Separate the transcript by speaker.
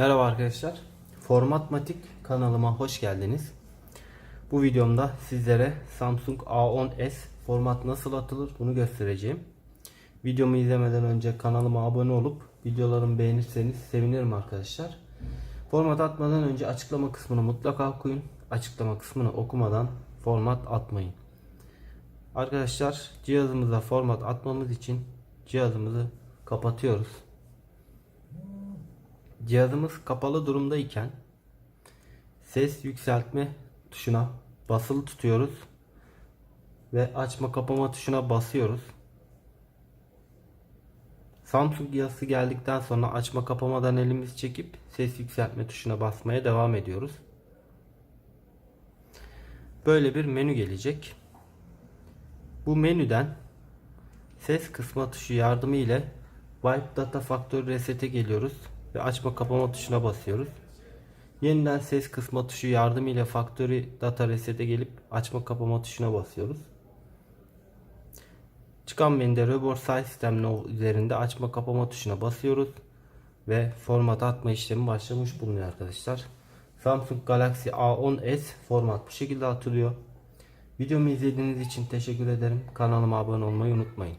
Speaker 1: Merhaba arkadaşlar. Formatmatik kanalıma hoş geldiniz. Bu videomda sizlere Samsung A10s format nasıl atılır bunu göstereceğim. Videomu izlemeden önce kanalıma abone olup videolarımı beğenirseniz sevinirim arkadaşlar. Format atmadan önce açıklama kısmını mutlaka okuyun. Açıklama kısmını okumadan format atmayın. Arkadaşlar cihazımıza format atmamız için cihazımızı kapatıyoruz. Cihazımız kapalı durumdayken ses yükseltme tuşuna basılı tutuyoruz ve açma kapama tuşuna basıyoruz. Samsung yazısı geldikten sonra açma kapamadan elimizi çekip ses yükseltme tuşuna basmaya devam ediyoruz. Böyle bir menü gelecek. Bu menüden ses kısma tuşu yardımı ile Wipe Data Factory Reset'e geliyoruz ve açma kapama tuşuna basıyoruz. Yeniden ses kısma tuşu yardımı ile Factory Data Reset'e gelip açma kapama tuşuna basıyoruz. Çıkan menüde Reboot Size sisteminin üzerinde açma kapama tuşuna basıyoruz ve format atma işlemi başlamış bulunuyor arkadaşlar. Samsung Galaxy A10s format bu şekilde atılıyor. Videomu izlediğiniz için teşekkür ederim. Kanalıma abone olmayı unutmayın.